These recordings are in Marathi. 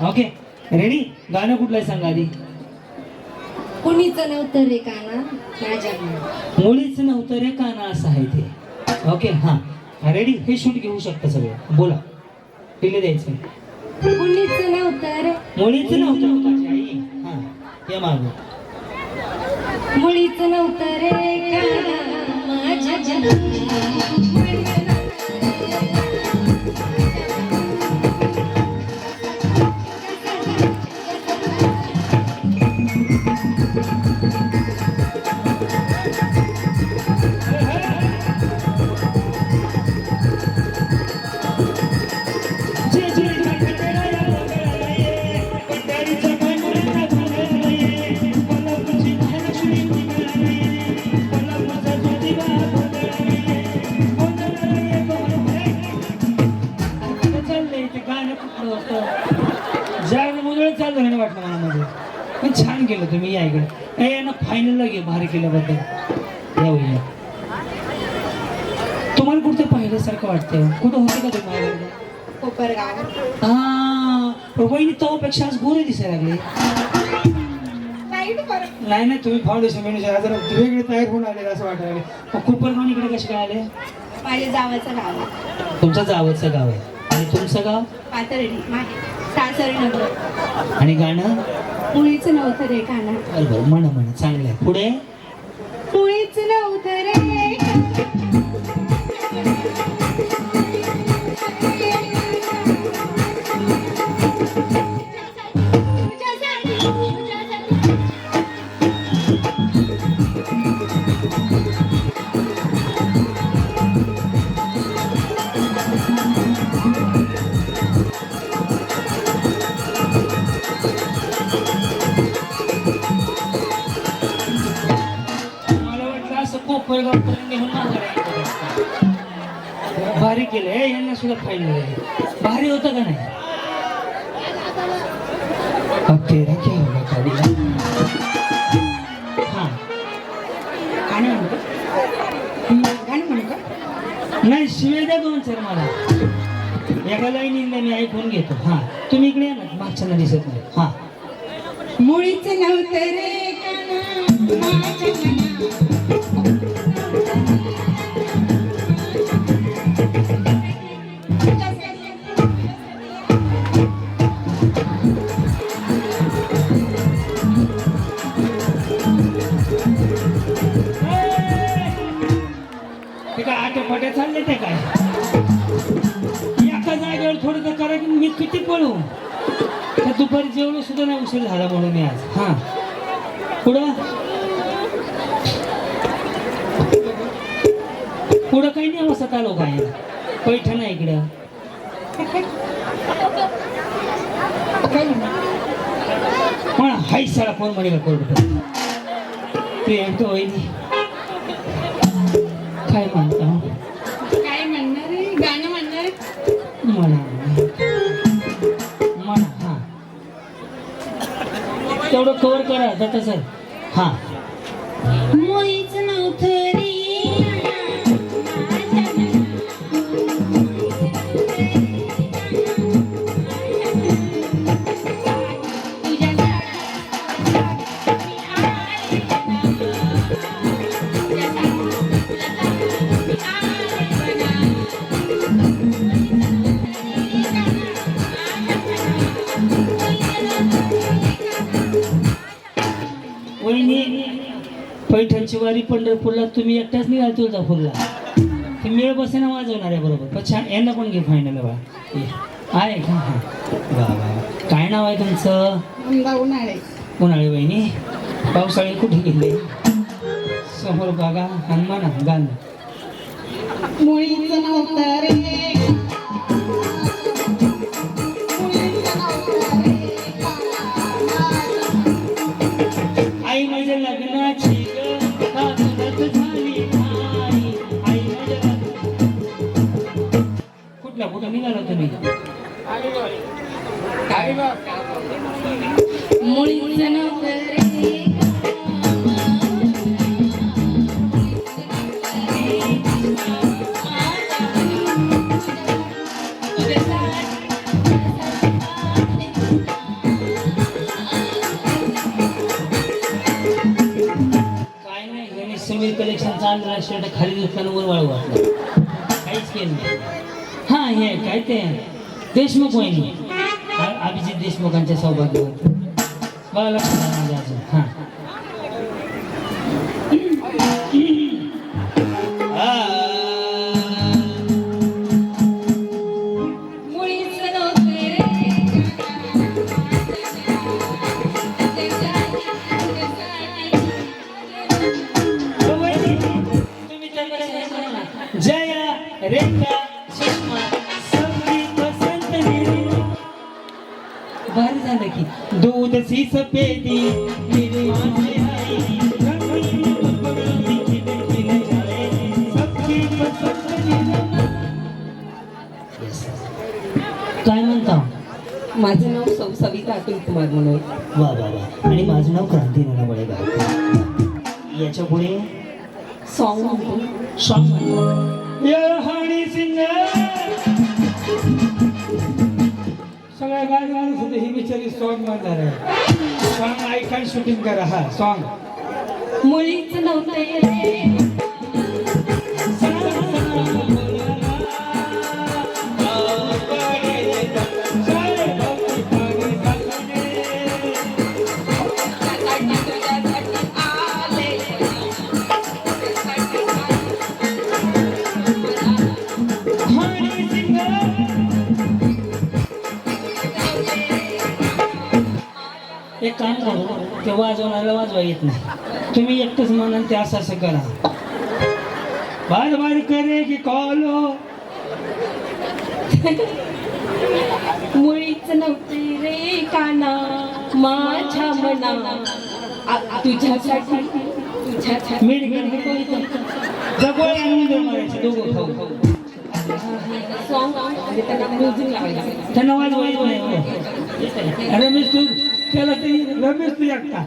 Okay ready? गाणं कुठलं आहे सांगा आधी? कुणीच नव्हतं रे काना? माझ्या मुळीच नव्हतं रे काना असं आहे ते. ओके हां. रेडी? हे शूट घेऊ शकता सगळं. बोला. डिले द्यायचं. कुणीच नव्हतं रे? मुळीच नव्हतं. हां या मागं. मुळीच नव्हतं रे काना माझ्या पाहिल्यासारखं वाटतं कुठं होतं का तुम्ही माझ्याकडे कोपरगाव. हा वहिनी तवापेक्षा आज गोरे दिसायला लागले. नाही नाही तुम्ही फाउंडेशन मॅनेजर जरा वेगळे तयार होऊन आले असं वाटायला मग कुपरगाव इकडे कसे काय आले? माझ्या जावाचं गाव आहे. तुमचं जावचं गाव आहे. आणि तुमचं गाव? पातर्डी मागे. सासरी नगर. आणि गाणं? मुळीच नव्हतं रे काना बरं बरं म्हणा म्हणा. चांगलं आहे. पुढे? सुद्धा फायनल भारी होतं का नाही? तेरा क्या होगा खाली हां गाणं म्हणतो गाणं का? नाही शिवाय द्या दोन सर मला. एका लाईनीला मी ऐकून घेतो. हां. तुम्ही इकडे या ना मागच्या दिसत नाही. हां. मुळीच नव्हतं रे माझ्या काय चालले ते काय? एका जागेवर थोडं तर करा की मी किती पळू? त्या दुपारी जेवण सुद्धा नाही उशीर झाला म्हणून मी आज. हां. पुढं? पुढं काही नाही बसत आलो काय पैठण आहे इकडं. पण हाय सारा फोन म्हणे का कोर्ट ते म्हणतो वहिनी. काय म्हणता काय म्हणणार रे गाणं म्हणणार रे? म्हणा. म्हणा हां. तेवढं कव्हर करा दत्ता सर हां. पैठणची वारी पंढरपूरला तुम्ही एकट्याच निघाल तुळजापूरला. ते मेळ बसेना वाजवणार आहे बरोबर. पण छान यांना पण घे फायनल बा आहे. का हा वा वा. काय नाव आहे तुमचं? उन्हाळे उन्हाळे बहिणी. वहिनी पावसाळी कुठे गेले? समोर बघा हनुमान गाणं मुळीचं नव्हतं रे. हा काय ते देशमुख वहिनी अभिजित देशमुखांच्या सौभाग्यवती बघा लक्षात माझ्या अजून हा. जया रेखा। की दूध सी सफेदी मेरी काय म्हणता? माझं नाव सौ सविता अतुल कुमार म्हणून वा वा वा. आणि माझं नाव क्रांती नानावळे गाव. याच्यापुढे सॉन्ग म्हणतो सॉन्ग सगळ्या गाडी माणूस होते ही बिचारी सॉन्ग म्हणणार आहे. सॉंग ऐका शूटिंग करा हा सॉन्ग मुळीच नव्हते वाजवा येत नाही. तुम्ही एकटंच म्हणा ते असं असं करा. बार बार करे की कॉलो. मुळीच नव्हते रे काना. माझ्या मना. आ- तुझ्यासाठी तुझ्यासाठी. मेडिकल जगोळे आणून दे मारायचे दोघं खाऊ. सॉन्ग म्हणजे त्यांना म्युझिक लावायचं त्यांना वाजवा येत नाही हो. रमेश तू त्याला ते रमेश तू एकटा.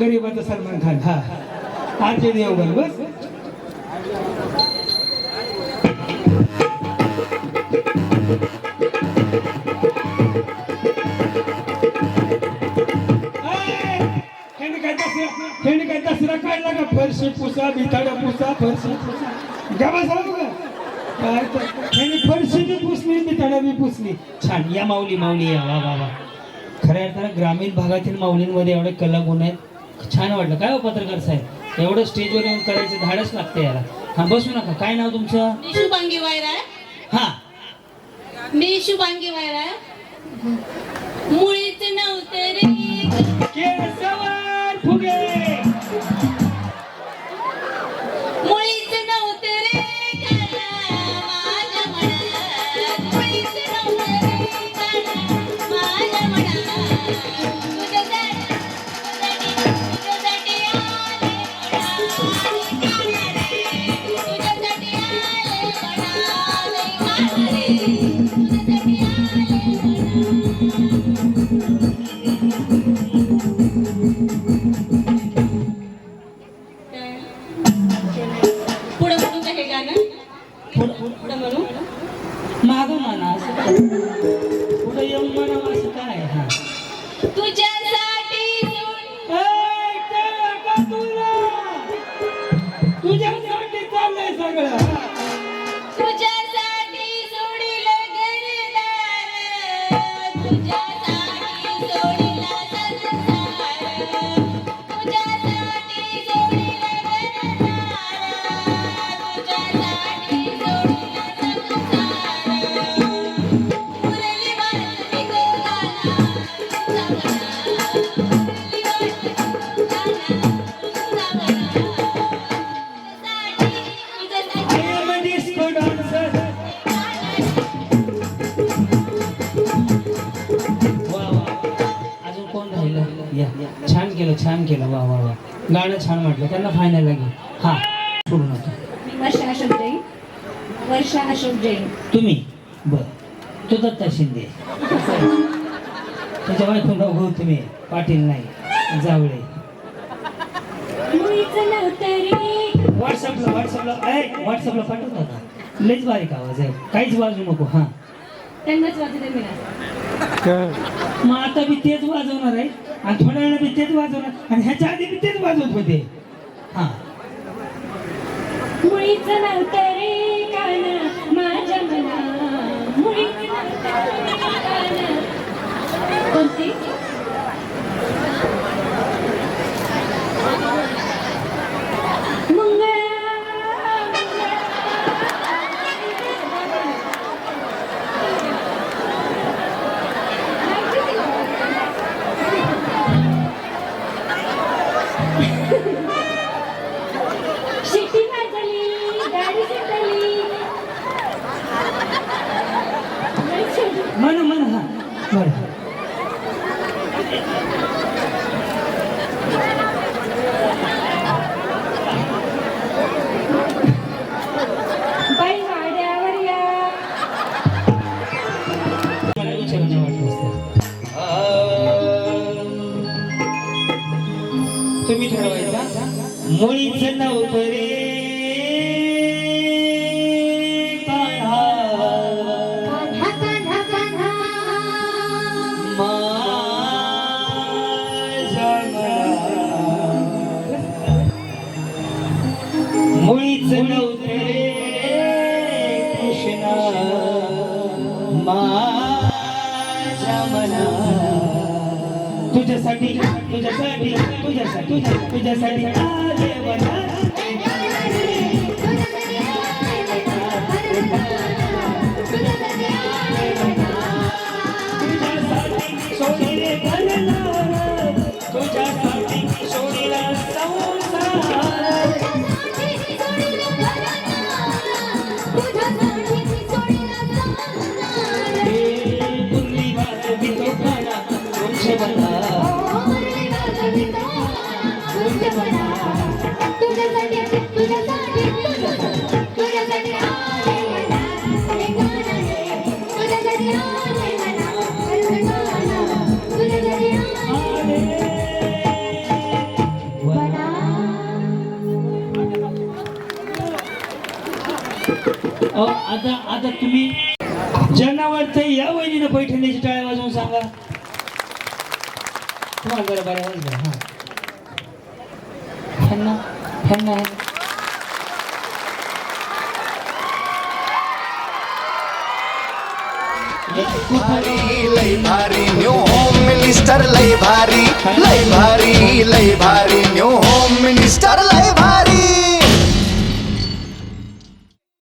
गरीबाचा सलमान खान. हा. आरचे देवगण बस. ह्याने काय दसरा ह्याने काय दसरा काढला का फरशी पुसा भिताडा पुसा फरशी पुसा गबा सांगू का काय तर फरशी बी पुसली भिताडा बी पुसली छान. या माऊली माऊली या. वा वा वा. खऱ्या अर्थानं ग्रामीण भागातील माऊलींमध्ये एवढे कलागुण आहेत. छान वाटलं. काय हो पत्रकार साहेब? एवढं स्टेजवर येऊन करायचं धाडच लागतं याला. हा बसू नका. काय नाव तुमचं? मी शुभांगी वायरा. हा. मी शुभांगी वायरा. मुळीच नव्हते रे. केसवर फुगे. छान केलं. वा वा वा. गाणं छान म्हटलं त्यांना फायनल लागेल हा. सोडू नका. मी वर्षा अशोक जैन. वर्षा अशोक जैन. तुम्ही? बर. तो दत्ता शिंदे. त्याच्या बायकोन राहू तुम्ही? पाटील नाही. जावळे. व्हॉट्सअपला व्हॉट्सअपला व्हॉट्सअपला पाठवता का लईच बारीक आवाज आहे. काहीच वाजू नको. हा. त्यांनाच वाजते मी ना. मग आता मी तेच वाजवणार आहे. आणि थोड्या वेळा मी तेच वाजवणार आणि ह्याच्या आधी मी तेच वाजवत होते. हा. मुळीच नव्हतं रे कान माझ्या मना मुळीच नव्हतं रे कान. कोणती? मुळीच नव्हते कृष्णा माझ्या मना तुझ्यासाठी तुझ्यासाठी तुझ्यासाठी तुझ्यासाठी आले बना. तुम्हाला बरं बरं वाजलं हां. ह्यांना ह्यांना भारी लय भारी न्यू होम मिनिस्टर लय भारी. लय भारी लय भारी न्यू होम मिनिस्टर लय भारी.